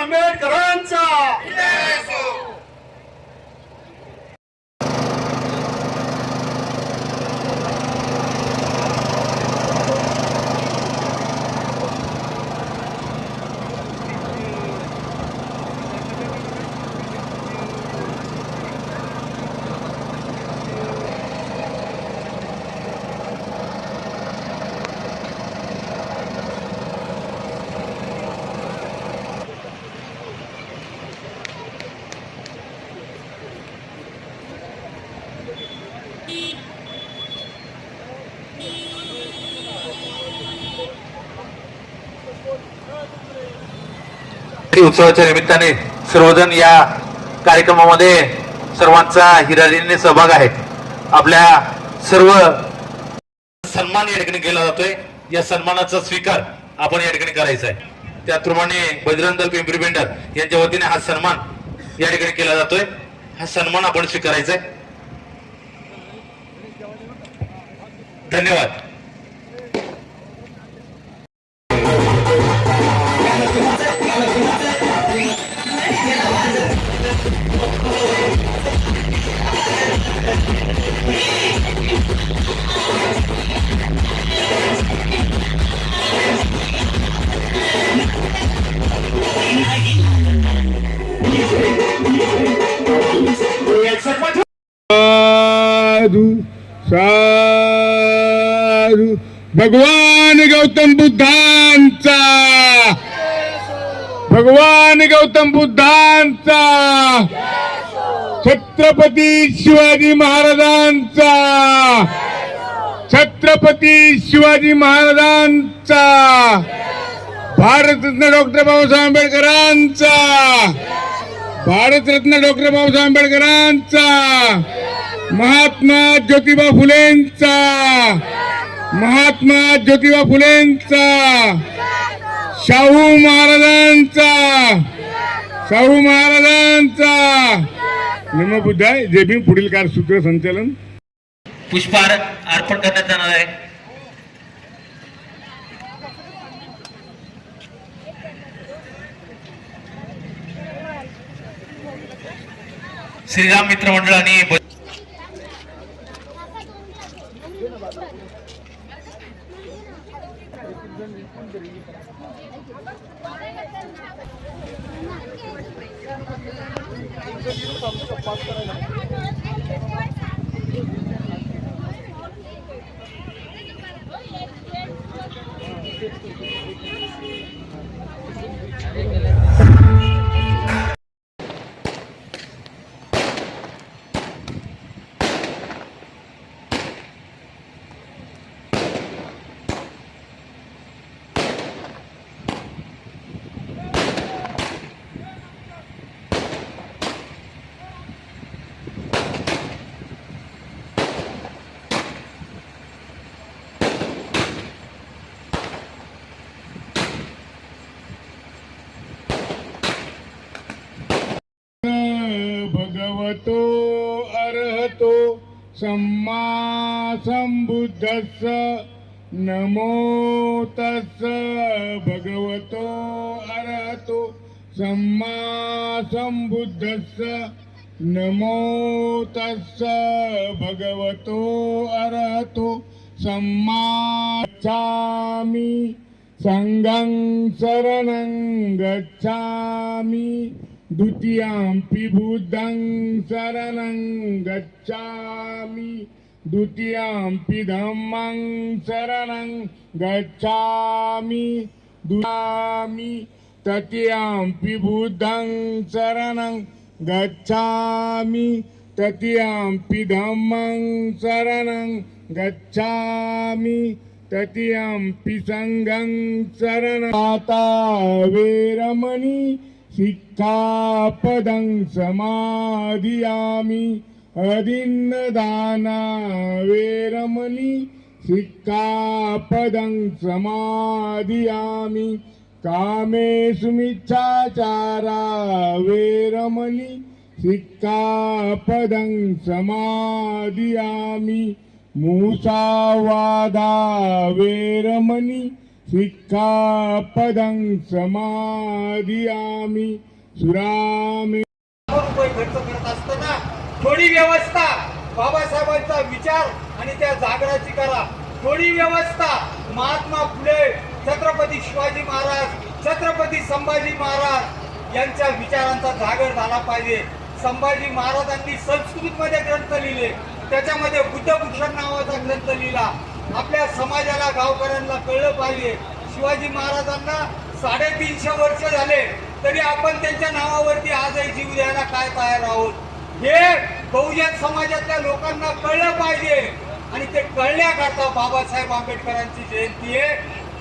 आंबेडकरांचा गणपती उत्सवाच्या निमित्ताने सर्वजण या कार्यक्रमामध्ये सर्वांचा हिरारीने सहभाग आहे. आपल्या सर्व सन्मान या ठिकाणी केला जातोय. या सन्मानाचा स्वीकार आपण या ठिकाणी करायचा आहे. त्याचप्रमाणे बजरंग दल पिंपरी बेंडर यांच्या वतीने हा सन्मान या ठिकाणी केला जातोय. हा सन्मान आपण स्वीकारायचा आहे. धन्यवाद. साधु साधु। भगवान गौतम बुद्धांचा भगवान गौतम बुद्धांचा छत्रपती शिवाजी महाराजांचा छत्रपती शिवाजी महाराजांचा भारतरत्न डॉक्टर बाबासाहेब आंबेडकरांचा भारतरत्न डॉक्टर बाबासाहेब आंबेडकरांचा महात्मा ज्योतिबा फुलेंचा महात्मा ज्योतिबा फुलेंचा शाहू महाराजांचा. शाहू महाराजांचा. नम बुद्धाय जे भीम पुढील कार सूत्र संचालन. पुष्पहार अर्पण करण्यात येणार आहे. श्रीराम मित्र मंडळ आणि पास करायला. भगवतो अर्हतो सम्मा संबुद्धस्स नमो तस्स भगवतो अर्हतो सम्मा संबुद्धस्स नमो तस्स भगवतो अर्हतो सम्मामि सङ्गं शरणं गच्छामि। द्वितीयाम्पि बुद्धं शरणं गच्छामि। द्वितीयाम्पि धम्मं शरणं गच्छामि। दुयामि तृतीयाम्पि बुद्धं शरणं गच्छामि। ततियम्पि धम्मं शरणं गच्छामि। ततियम्पि सङ्गं शरणं। माता वेरमणि सिक्कापदं समाधियामि अदिन्नदाना वेरमणि सिक्कापदं समाधियामि कामेषु वेरमणि सिक्कापदं समाधियामि मूसावादा वेरमणि सिक्कापदं समाधियामि. सुरामी. रुपये खर्च करत असताना थोडी व्यवस्था बाबासाहेबांचा विचार आणि त्या जागराची करा. थोडी व्यवस्था महात्मा फुले छत्रपती शिवाजी महाराज छत्रपती संभाजी महाराज यांच्या विचारांचा जागर झाला पाहिजे. संभाजी महाराजांनी संस्कृतमध्ये ग्रंथ लिहिले. त्याच्यामध्ये बुद्धभूषण नावाचा ग्रंथ लिहिला. आपल्या समाजाला गावकऱ्यांना कळलं पाहिजे. शिवाजी महाराजांना साडेतीनशे वर्ष झाले. तरी आपण त्यांच्या नावावरती आजही जीव द्यायला काय तयार आहोत? हे बहुजन समाजातल्या लोकांना कळलं पाहिजे. आणि ते कळण्याकरता बाबासाहेब आंबेडकरांची जयंती आहे.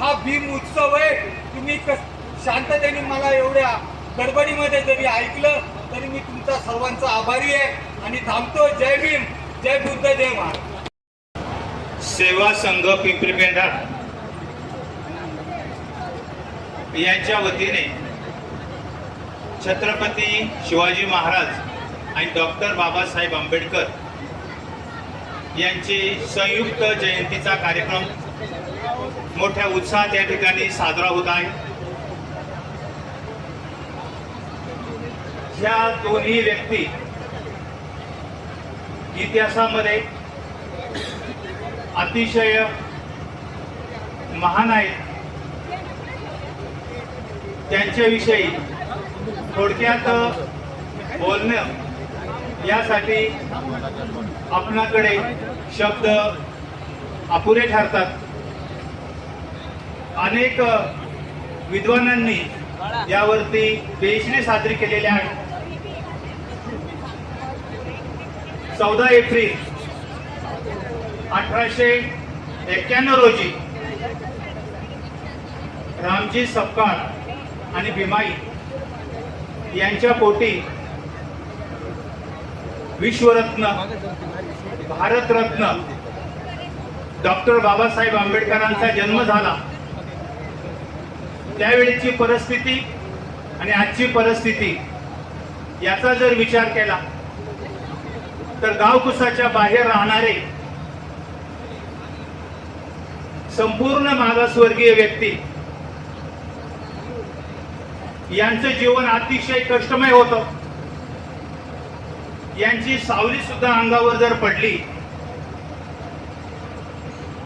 हा भीम उत्सव आहे. तुम्ही कस- शांततेने मला एवढ्या गडबडीमध्ये जरी ऐकलं तरी मी तुमचा सर्वांचा आभारी आहे. आणि थांबतो. जय भीम. जय बुद्ध जय महाराज. सेवा संघ पिंपरी पेंढा यांच्या वतीने छत्रपती शिवाजी महाराज आणि डॉक्टर बाबासाहेब आंबेडकर यांची संयुक्त जयंतीचा कार्यक्रम मोठ्या उत्साहात या ठिकाणी साजरा होत आहे. ह्या दोन्ही व्यक्ती इतिहासामध्ये अतिशय महान आहेत. त्यांच्याविषयी थोडक्यात बोलणं यासाठी आपणाकडे शब्द अपुरे ठरतात. अनेक विद्वानांनी यावरती पेशने साजरी केलेल्या आहेत चौदा एप्रिल अठराशे एक्क्याण्णव रोजी रामजी सपकाळ आणि भीमाई यांच्या पोटी विश्वरत्न भारतरत्न डॉक्टर बाबासाहेब आंबेडकरांचा जन्म झाला. त्यावेळीची परिस्थिती आणि आजची परिस्थिती याचा जर विचार केला तर गावकुसाच्या बाहेर राहणारे संपूर्ण मागासवर्गीय व्यक्ती. यांचं जीवन अतिशय कष्टमय होतं. यांची सावली सुद्धा अंगावर जर पडली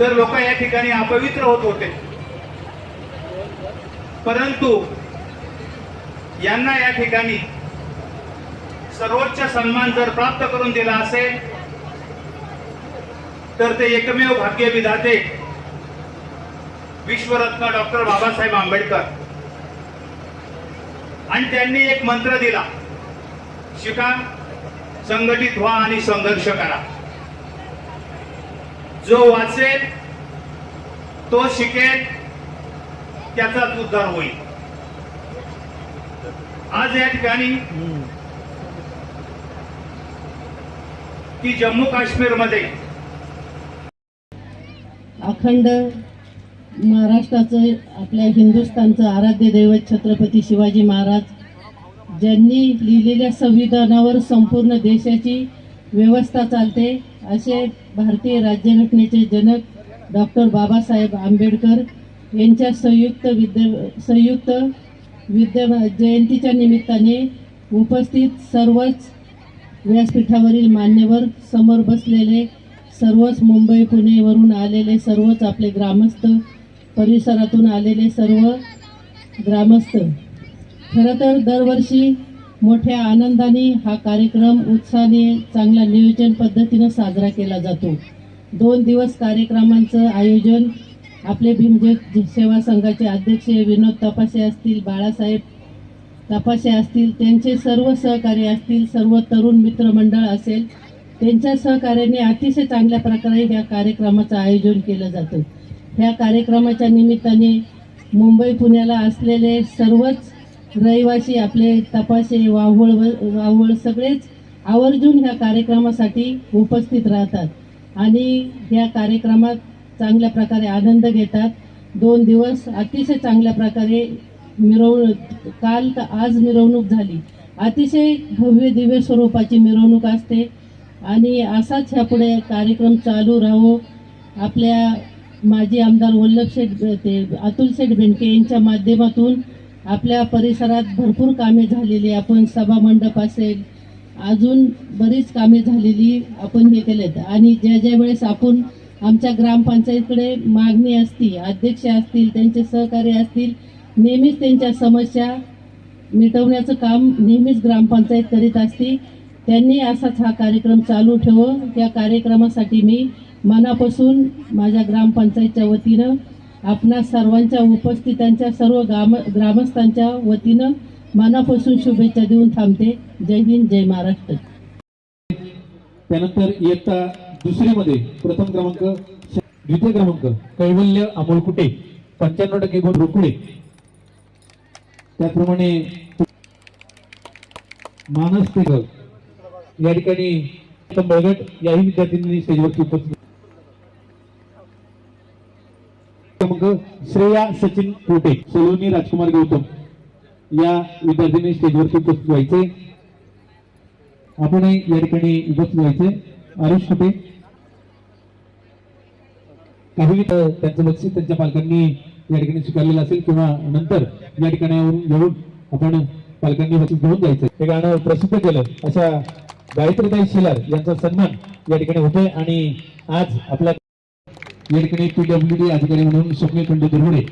तर लोक या ठिकाणी अपवित्र होत होते. परंतु यांना या ठिकाणी सर्वोच्च सन्मान जर प्राप्त करून दिला असेल तर ते एकमेव भाग्य विधाते विश्वरत्न डॉक्टर बाबासाहेब आंबेडकर. आणि त्यांनी एक मंत्र दिला. शिका संघटित व्हा आणि संघर्ष करा. जो वाचेल तो शिकेल त्याचाच उद्धार होईल. आज या ठिकाणी की जम्मू काश्मीरमध्ये अखंड महाराष्ट्राचं आपल्या हिंदुस्थानचं आराध्य दैवत छत्रपती शिवाजी महाराज ज्यांनी लिहिलेल्या संविधानावर संपूर्ण देशाची व्यवस्था चालते असे भारतीय राज्यघटनेचे जनक डॉक्टर बाबासाहेब आंबेडकर यांच्या संयुक्त विद्या संयुक्त विद्या जयंतीच्या निमित्ताने उपस्थित सर्वच व्यासपीठावरील मान्यवर समोर बसलेले सर्वच मुंबई पुणेवरून आलेले सर्वच आपले ग्रामस्थ परिसरातून आलेले सर्व ग्रामस्थ. खरं तर दरवर्षी मोठ्या आनंदाने हा कार्यक्रम उत्साहाने चांगल्या नियोजन पद्धतीनं साजरा केला जातो. दोन दिवस कार्यक्रमांचं आयोजन आपले भीमज्योत सेवा संघाचे अध्यक्ष विनोद तपासे असतील बाळासाहेब तपासे असतील त्यांचे सर्व सहकारी असतील सर्व तरुण मित्रमंडळ असेल त्यांच्या सहकार्याने अतिशय चांगल्या प्रकारे या कार्यक्रमाचं आयोजन केलं जातं. ह्या कार्यक्रमाच्या निमित्ताने मुंबई पुण्याला असलेले सर्वच रहिवासी आपले तपासे वावळ वावळ सगळेच आवर्जून ह्या कार्यक्रमासाठी उपस्थित राहतात आणि ह्या कार्यक्रमात चांगल्या प्रकारे आनंद घेतात. दोन दिवस अतिशय चांगल्या प्रकारे मिरवणूक काल तर आज मिरवणूक झाली. अतिशय भव्य दिव्य स्वरूपाची मिरवणूक असते आणि असाच ह्यापुढे कार्यक्रम चालू राहो. आपल्या माजी आमदार वल्लभ शेठ ते अतुल शेठ बेनके यांच्या माध्यमातून आपल्या परिसरात भरपूर कामे झालेली आपण सभामंडप असेल अजून बरीच कामे झालेली आपण हे केलेत. आणि ज्या ज्या वेळेस आपण आमच्या ग्रामपंचायतीकडे मागणी असती अध्यक्ष असतील त्यांचे सहकारी असतील नेहमीच त्यांच्या समस्या मिटवण्याचं काम नेहमीच ग्रामपंचायत करीत असते. त्यांनी असाच हा कार्यक्रम चालू ठेव त्या कार्यक्रमासाठी मी मनापासून माझ्या ग्रामपंचायतच्या वतीनं आपणा सर्वांच्या उपस्थितांच्या सर्व ग्राम ग्रामस्थांच्या वतीनं मनापासून शुभेच्छा देऊन थांबते. जय हिंद जय महाराष्ट्र. त्यानंतर इयत्ता दुसरीमध्ये प्रथम क्रमांक द्वितीय क्रमांक कैवल्य अमोल कुटे पंच्याण्णव टक्के गुण रोकडे. त्याचप्रमाणे मानस तेगल या ठिकाणी बळगट याही विद्यार्थ्यांनी स्टेजवरती उपस्थित क्रमांक श्रेया सचिन कोटे सोलोनी राजकुमार गौतम या विद्यार्थ्यांनी स्टेजवरती उपस्थित व्हायचे. आपणही या ठिकाणी उपस्थित व्हायचे. आरुष कुठे काही त्यांचं लक्ष त्यांच्या पालकांनी या ठिकाणी स्वीकारलेलं असेल किंवा नंतर या ठिकाणी येऊन आपण पालकांनी घेऊन जायचं. हे गाणं प्रसिद्ध केलं अशा गायत्रीताई शिलार यांचा सन्मान या ठिकाणी होतोय. आणि आज आपल्या या ठिकाणी पीडब्ल्यू डी अधिकारी म्हणून स्वप्नील खंड दुर्गुडे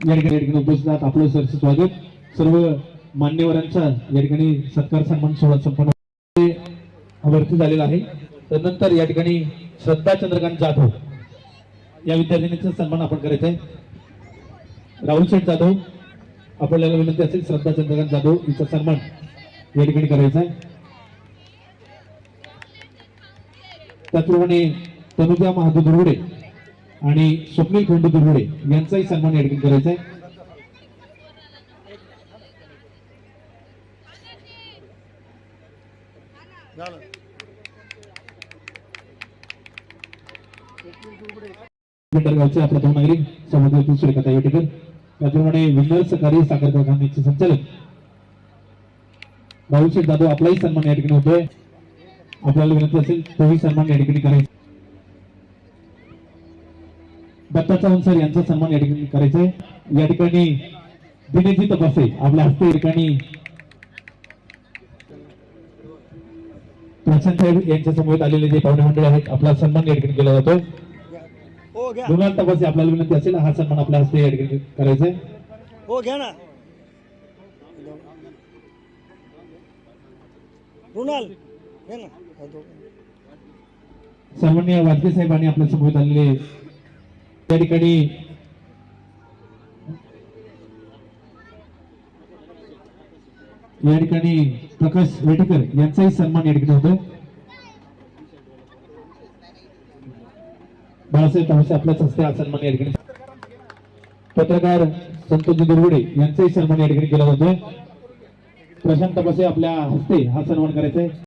या ठिकाणी उपस्थित आहात. आपलं सरचं स्वागत. सर्व मान्यवरांचा या ठिकाणी सत्कार सन्मान सोहळा संपन्न वरती झालेला आहे. त्यानंतर या ठिकाणी श्रद्धा चंद्रकांत जाधव या विद्यार्थिनीचा सन्मान आपण करायचा आहे राहुल शेठ जाधव आपल्याला विनंती असेल श्रद्धा चंद्रकांत जाधव हिचा सन्मान या ठिकाणी करायचा आहे त्याचप्रमाणे तनुजा महादू दुर्गुडे आणि स्वप्नील खंडू दुर्गुडे यांचाही सन्मान या ठिकाणी करायचा आहे. गावचे आपल्या दोन नागरिक समुद्र सूर्यकथा येटेकर त्याचप्रमाणे विन्नर सहकारी साखर कारखान्याचे संचालक. भाऊशेठ जाधव आपलाही सन्मान या ठिकाणी होतोय. आपल्याला विनंती असेल तोही सन्मान या ठिकाणी करायचा. दत्ता चव्हाण सर यांचा सन्मान या ठिकाणी करायचा आहे. या ठिकाणी दिनेजी तपासे आपल्या हस्ते या ठिकाणी प्रशांत साहेब यांच्या समोर आलेले जे पाहुणे मंडळ आहेत आपला सन्मान या ठिकाणी केला जातो. डोनाल्ड तपासे आपल्याला विनंती असेल हा सन्मान आपल्या हस्ते या ठिकाणी करायचा आहे. हो घ्या ना. रुणाल घ्या ना. सन्मान्य वाजपेयी साहेबांनी आपल्यासमोर आलेले त्या ठिकाणी या ठिकाणी प्रकाश वेटेकर यांचाही सन्मान या ठिकाणी होतो. बाळासाहेब तावसे आपल्याच हस्ते हा सन्मान या ठिकाणी पत्रकार संतोषजी दुर्गुडे यांचाही सन्मान या ठिकाणी केला जातोय प्रशांत तपासे आपल्या हस्ते हा सन्मान करायचा आहे